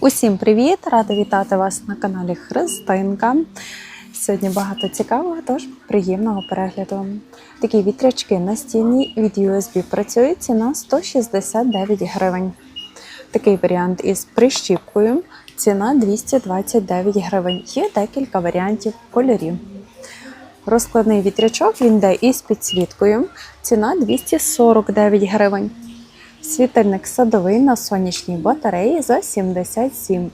Усім привіт! Рада вітати вас на каналі Христинка. Сьогодні багато цікавого, тож приємного перегляду. Такі вітрячки настільні від USB працюють ціна 169 гривень. Такий варіант із прищіпкою. Ціна 229 гривень. Є декілька варіантів кольорів. Розкладний вітрячок він йде із підсвіткою. Ціна 249 гривень. Світильник садовий на сонячній батареї за 77.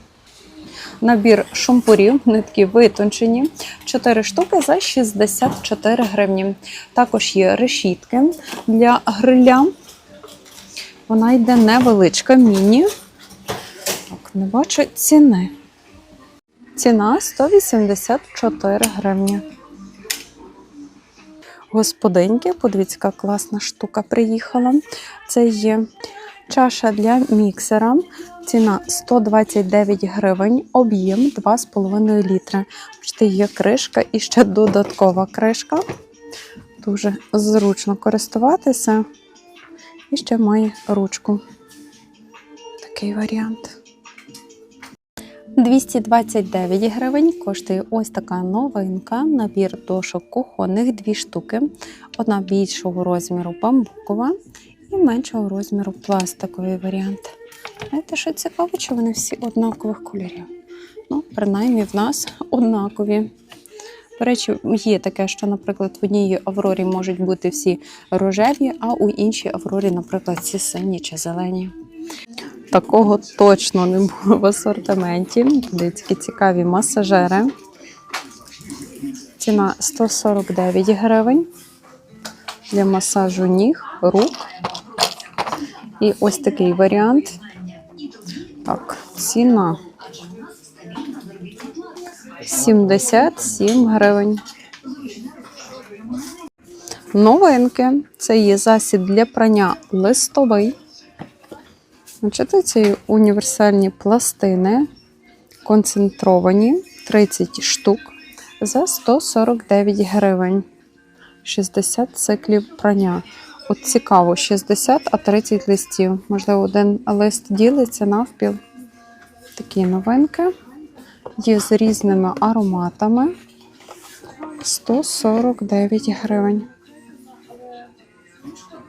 Набір шампурів, нитки витончені, 4 штуки за 64 гривні. Також є решітки для гриля. Вона йде невеличка, міні. Так, не бачу ціни. Ціна 184 гривні. Господинки, подивіться, яка класна штука приїхала. Це є чаша для міксера. Ціна 129 гривень, об'єм 2,5 літра. Бачите, є кришка і ще додаткова кришка. Дуже зручно користуватися. І ще має ручку. Такий варіант. 229 гривень коштує ось така новинка. Набір дошок кухонних, дві штуки. Одна більшого розміру бамбукова і меншого розміру пластиковий варіант. Знаєте, що цікаво, чи вони всі однакових кольорів? Ну, принаймні в нас однакові. До речі, є таке, що, наприклад, в одній аврорі можуть бути всі рожеві, а у іншій аврорі, наприклад, всі сині чи зелені. Такого точно не було в асортименті. Які цікаві масажери. Ціна 149 гривень для масажу ніг, рук. І ось такий варіант. Так, ціна 77 гривень. Новинки. Це є засіб для прання листовий. Бачите, ці універсальні пластини концентровані 30 штук за 149 гривень. 60 циклів прання. От цікаво, 60, а 30 листів. Можливо, один лист ділиться навпіл. Такі новинки. Є з різними ароматами. 149 гривень.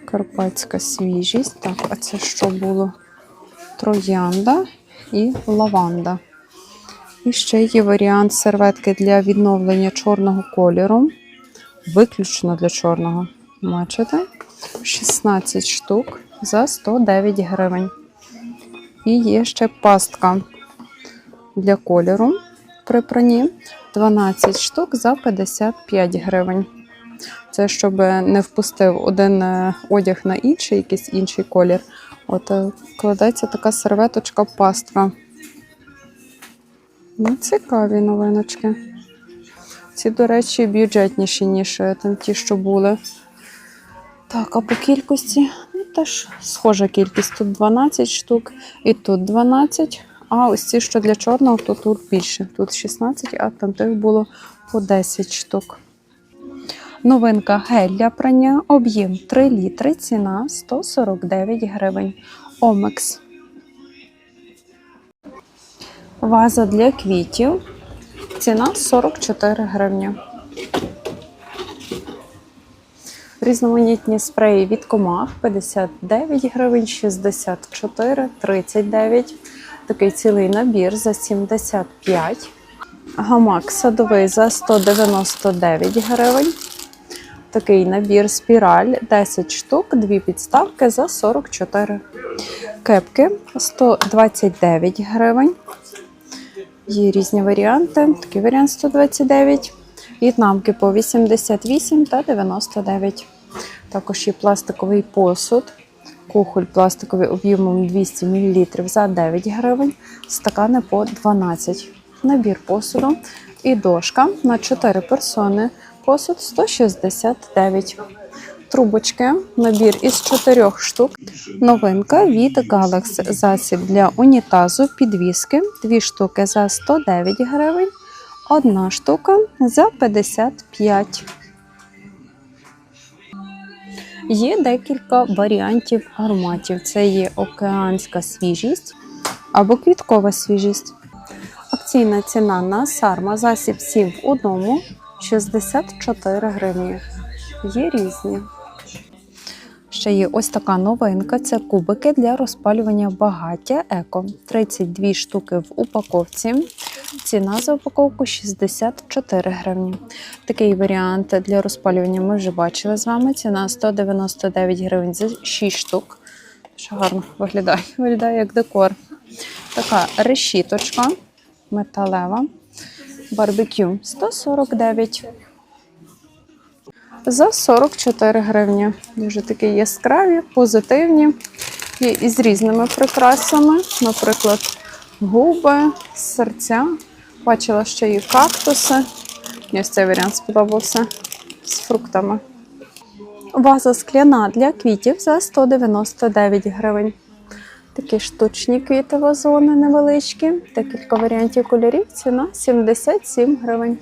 Карпатська свіжість. Так, а це що було? Троянда і лаванда. І ще є варіант серветки для відновлення чорного кольору. Виключно для чорного. Бачите? 16 штук за 109 гривень. І є ще пастка для кольору при пранні 12 штук за 55 гривень. Це щоб не впустив один е, одяг на інший, якийсь інший колір. От е, кладеться така серветочка пастка. Ну, цікаві новиночки. Ці, до речі, бюджетніші, ніж е, там ті, що були. Так, а по кількості ну, теж схожа кількість. Тут 12 штук і тут 12. А ось ці, що для чорного, то тут більше. Тут 16, а там тих було по 10 штук. Новинка гель для прання, об'єм 3 літри, ціна 149 гривень. Омекс. Ваза для квітів. Ціна 44 гривні. Різноманітні спреї від комах 59 гривень, 64, 39. Такий цілий набір за 75. Гамак садовий за 199 гривень. Такий набір спіраль 10 штук, дві підставки за 44. Кепки 129 гривень. Є різні варіанти. Такий варіант 129. В'єтнамки по 88 та 99. Також є пластиковий посуд. Кухоль пластиковий об'ємом 200 мл за 9 гривень. Стакани по 12. Набір посуду і дошка на 4 персони. Посуд 169. Трубочки, набір із 4 штук. Новинка від Galax засіб для унітазу, підвіски. 2 штуки за 109 гривень, одна штука за 55. Є декілька варіантів ароматів. Це є океанська свіжість, або квіткова свіжість. Акційна ціна на сарма засіб 7 в одному 64 гривні. Є різні. Ще є ось така новинка: це кубики для розпалювання багаття еко. 32 штуки в упаковці. Ціна за упаковку 64 гривні. Такий варіант для розпалювання ми вже бачили з вами. Ціна 199 гривень за 6 штук. Що гарно виглядає. Виглядає як декор. Така решіточка металева. Барбекю 149. За 44 гривні. Дуже такі яскраві, позитивні. Є із різними прикрасами, наприклад, губи, серця. Бачила, що є кактуси. Мені цей варіант сподобався з фруктами. Ваза скляна для квітів за 199 гривень. Такі штучні квіти вазони невеличкі. Декілька варіантів кольорів. Ціна 77 гривень.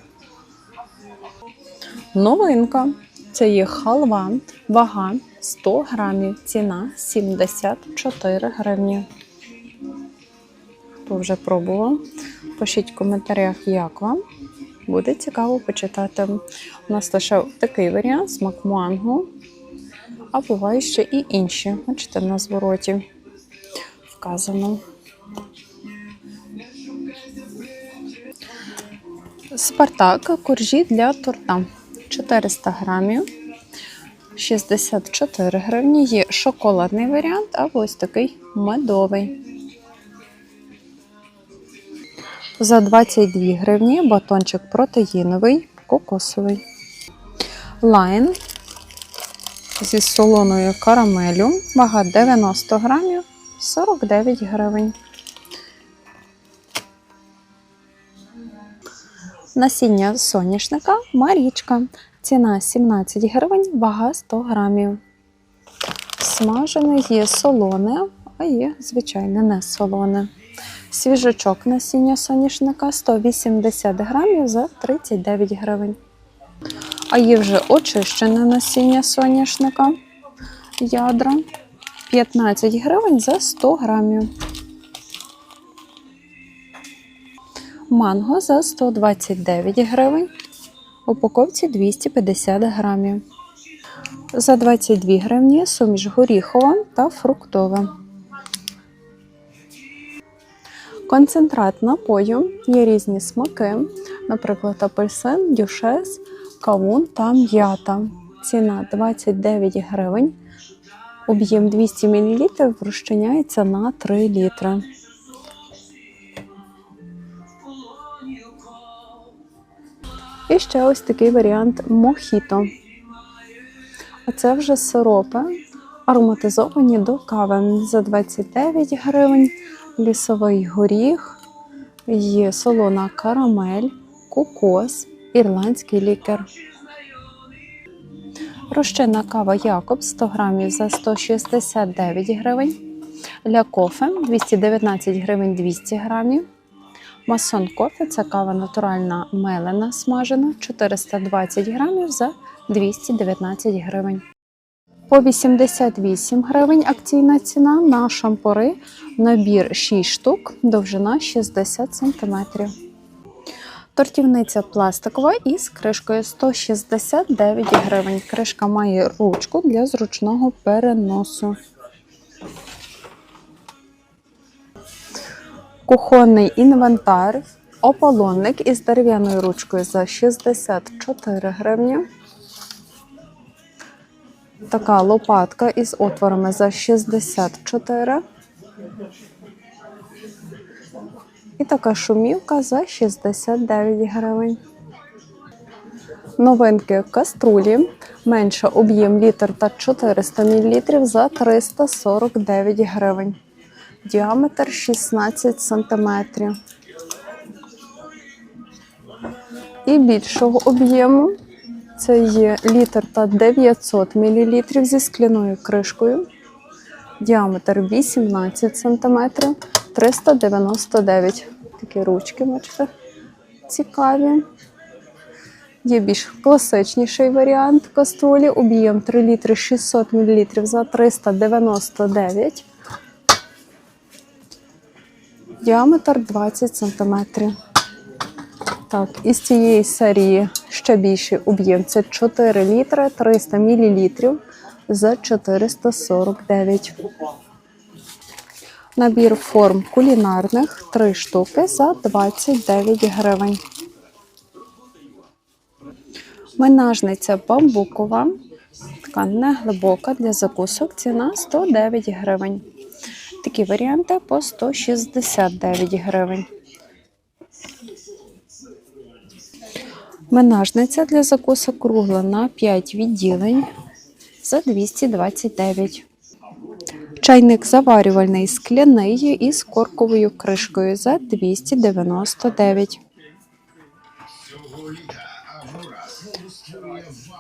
Новинка. Це є халва, вага 100 грамів, ціна 74 гривні. Хто вже пробував? Пишіть в коментарях, як вам. Буде цікаво почитати. У нас лише такий варіант смак манго, а буває ще і інші. Бачите, на звороті вказано. Спартак коржі для торта 400 грамів. 64 гривні. Є шоколадний варіант, або ось такий медовий. За 22 гривні батончик протеїновий, кокосовий. Лайн зі солоною карамелю. Вага 90 грамів, 49 гривень. Насіння соняшника Марічка. Ціна 17 гривень, вага 100 грамів. Смажене є солоне, а є, звичайне, не солоне. Свіжачок насіння соняшника 180 грамів за 39 гривень. А є вже очищене насіння соняшника ядра 15 гривень за 100 грамів. Манго за 129 гривень. Упаковці 250 грамів. За 22 гривні суміш горіхова та фруктова. Концентрат напою є різні смаки, наприклад, апельсин, дюшес, кавун та м'ята. Ціна 29 гривень. Об'єм 200 мл розчиняється на 3 літри. І ще ось такий варіант мохіто. Оце вже сиропи, ароматизовані до кави за 29 гривень, лісовий горіх, є солона карамель, кокос, ірландський лікер. Розчинна кава Якобс 100 грамів за 169 гривень. Для кофе 219 гривень 200 грамів. Масон кофе це кава натуральна мелена смажена 420 грамів за 219 гривень. По 88 гривень акційна ціна на шампури. Набір 6 штук, довжина 60 см. Тортівниця пластикова із кришкою 169 гривень. Кришка має ручку для зручного переносу. Кухонний інвентар, ополонник із дерев'яною ручкою за 64 гривні. Така лопатка із отворами за 64. І така шумівка за 69 гривень. Новинки каструлі. Менше об'єм літр та 400 мл за 349 гривень. Діаметр 16 см. І більшого об'єму це є літр та 900 мл зі скляною кришкою. Діаметр 18 см, 399. Такі ручки, бачите, цікаві. Є більш класичніший варіант каструлі. Об'єм 3 літри 600 мл за 399. Діаметр 20 см. Так, із цієї серії ще більший об'єм. Це 4 літри 300 мл за 449. Набір форм кулінарних 3 штуки за 29 гривень. Менажниця бамбукова. Така неглибока для закусок. Ціна 109 гривень. Такі варіанти по 169 гривень. Менажниця для закусок кругла на 5 відділень за 229. Чайник заварювальний скляний із корковою кришкою за 299.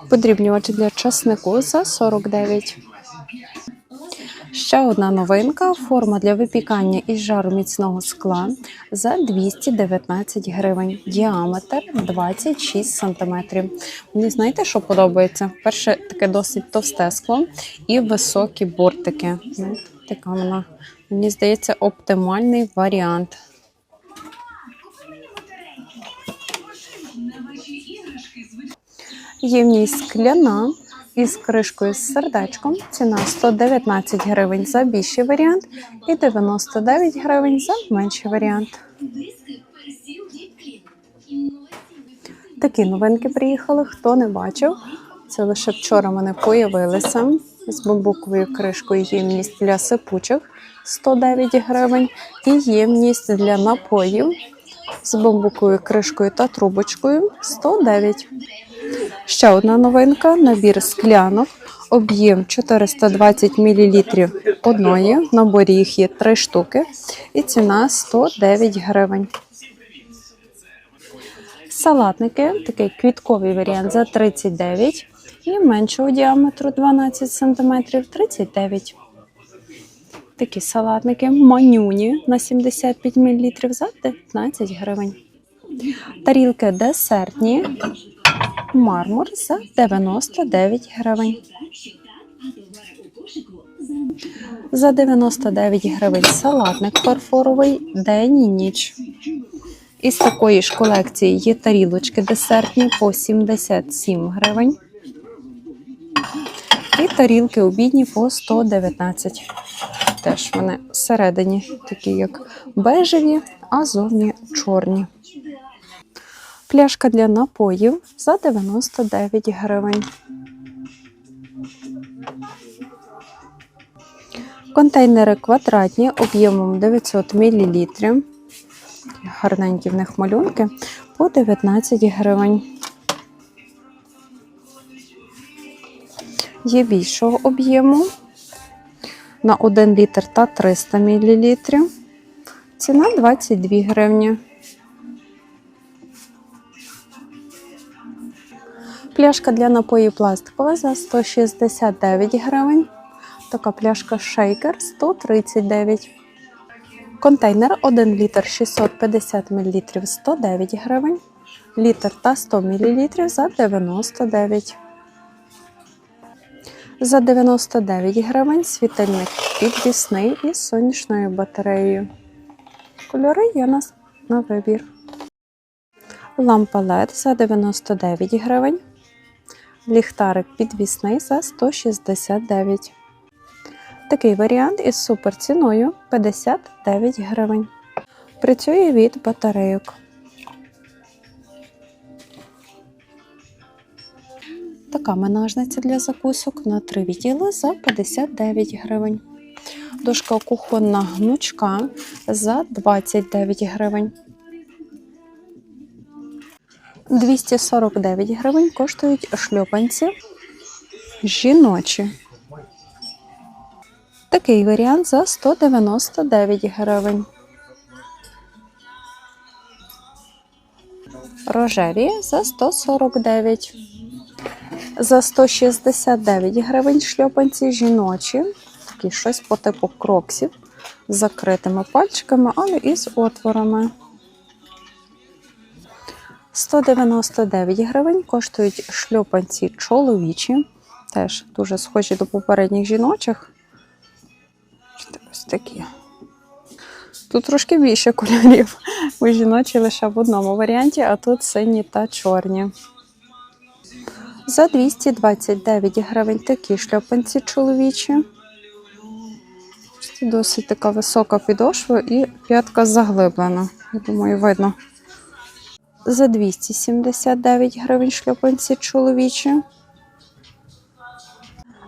Подрібнювач для часнику за 49. Ще одна новинка форма для випікання із жару міцного скла за 219 гривень. Діаметр 26 см. Мені знаєте, що подобається? Перше, таке досить товсте скло і високі бортики. Така вона, мені здається, оптимальний варіант. Ємність скляна із кришкою з сердечком. Ціна 119 гривень за більший варіант і 99 гривень за менший варіант. Такі новинки приїхали. Хто не бачив, це лише вчора вони появилися з бамбуковою кришкою. Ємність для сипучих 109 гривень і ємність для напоїв з бамбуковою кришкою та трубочкою 109. Ще одна новинка: набір склянок, об'єм 420 мл одної. В наборі їх є 3 штуки, і ціна 109 гривень. Салатники, такий квітковий варіант за 39 і меншого діаметру 12 см 39. Такі салатники манюні на 75 мл за 19 гривень. Тарілки десертні мармур за 99 гривень. За 99 гривень салатник фарфоровий день і ніч. Із такої ж колекції є тарілочки десертні по 77 гривень. І тарілки обідні по 119. Теж вони всередині такі, як бежеві, а зовні чорні. Пляшка для напоїв за 99 гривень. Контейнери квадратні об'ємом 900 мл. Гарненькі в них малюнки по 19 гривень. Є більшого об'єму на 1 літр та 300 мл. Ціна 22 гривні. Пляшка для напоїв пластикова за 169 гривень. Така пляшка шейкер 139. Контейнер 1 літр 650 мл 109 гривень. Літр та 100 мл за 99. За 99 гривень світильник підвісний із сонячною батареєю. Кольори є нас на вибір. Лампа LED за 99 гривень. Ліхтарик підвісний за 169. Такий варіант із суперціною 59 гривень. Працює від батарейок. Така менажниця для закусок на 3 відділи за 59 гривень. Дошка кухонна гнучка за 29 гривень. 249 гривень коштують шльопанці жіночі. Такий варіант за 199 гривень. Рожеві за 149. За 169 гривень шльопанці жіночі. Такі щось по типу кроксів з закритими пальчиками, але із отворами. 199 гривень коштують шльопанці чоловічі. Теж дуже схожі до попередніх жіночих. Ось такі. Тут трошки більше кольорів. У жіночі лише в одному варіанті, а тут сині та чорні. За 229 гривень такі шльопанці чоловічі. Досить така висока підошва і п'ятка заглиблена. Я думаю, видно. За 279 гривень шльопанці чоловічі.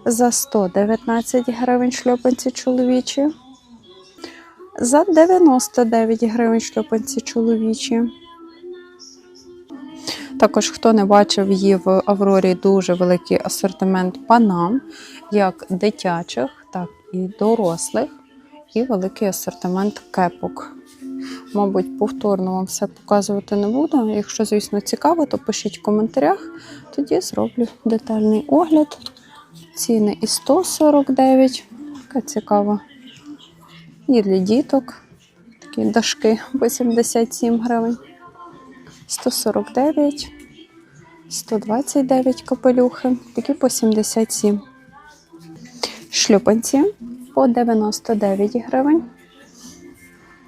За 119 гривень шльопанці чоловічі. За 99 гривень шльопанці чоловічі. Також, хто не бачив її в Аврорі, дуже великий асортимент панам, як дитячих, так і дорослих, і великий асортимент кепок. Мабуть, повторно вам все показувати не буду. Якщо, звісно, цікаво, то пишіть в коментарях, тоді зроблю детальний огляд. Ціни і 149, така цікава. І для діток такі дашки по 77 гривень. 149, 129 капелюхи, такі по 77. Шлюпанці по 99 гривень.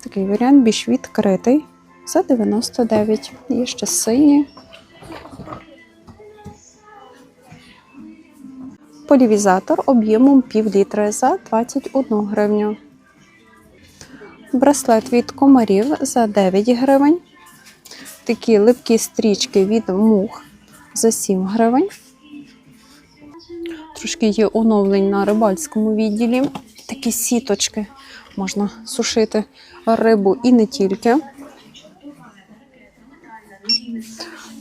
Такий варіант більш відкритий за 99. Є ще сині. Полівізатор об'ємом пів літра за 21 гривню. Браслет від комарів за 9 гривень. Такі липкі стрічки від мух за 7 гривень. Трошки є оновлень на рибальському відділі. Такі сіточки можна сушити рибу і не тільки.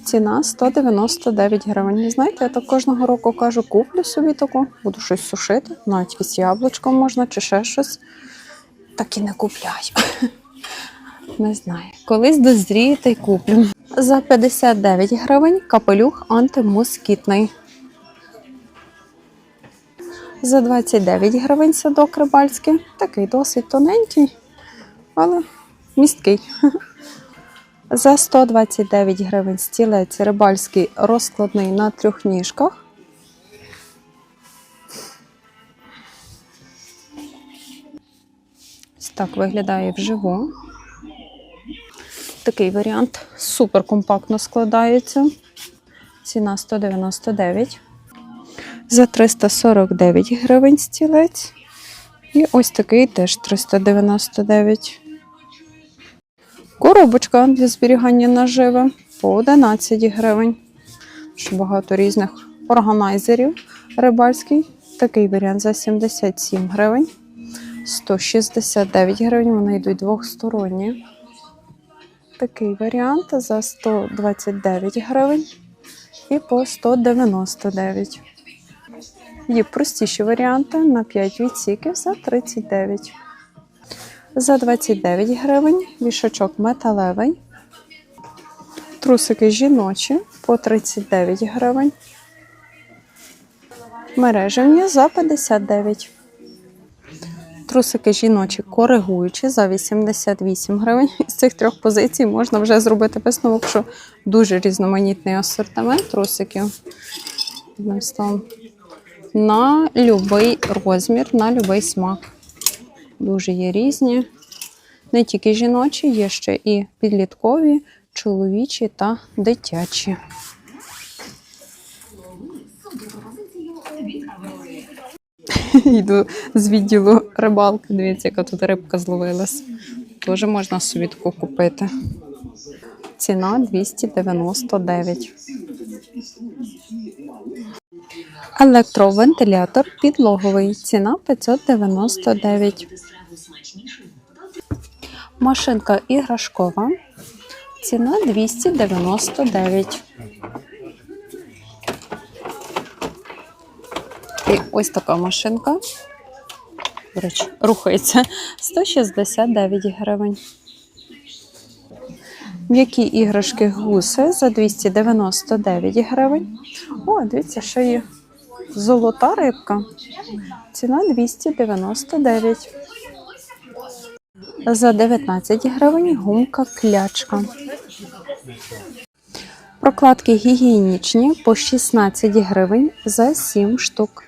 Ціна 199 гривень. Знаєте, я так кожного року кажу, куплю собі таку, буду щось сушити, навіть із яблучком можна чи ще щось. Так і не купляю. Не знаю. Колись дозріє та й куплю. За 59 гривень капелюх антимоскітний. За 29 гривень садок рибальський. Такий досить тоненький, але місткий. За 129 гривень стілець рибальський розкладний на трьох ніжках. Ось так виглядає вживу. Такий варіант супер компактно складається. Ціна 199. За 349 гривень стілець. І ось такий теж 399. Коробочка для зберігання наживи по 11 гривень. Багато різних органайзерів рибальський. Такий варіант за 77 гривень. 169 гривень. Вони йдуть двохсторонні. Такий варіант за 129 гривень і по 199. Є простіші варіанти на 5 відсіків за 39. За 29 гривень вішачок металевий. Трусики жіночі по 39 гривень. Мережевні за 59. Трусики жіночі коригуючі за 88 гривень. З цих трьох позицій можна вже зробити висновок, що дуже різноманітний асортимент трусиків. Одним словом, На будь-який розмір, на будь-який смак. Дуже є різні. Не тільки жіночі, є ще і підліткові, чоловічі та дитячі. Йду з відділу рибалки. Дивіться, яка тут рибка зловилась. Теж можна собі таку купити. Ціна 299. Електровентилятор підлоговий. Ціна 599. Машинка іграшкова. Ціна 299. І ось така машинка. До рухається 169 гривень. М'які іграшки гуси за 299 гривень. О, дивіться, ще є золота рибка. Ціна 299. За 19 гривень гумка клячка. Прокладки гігієнічні по 16 гривень за 7 штук.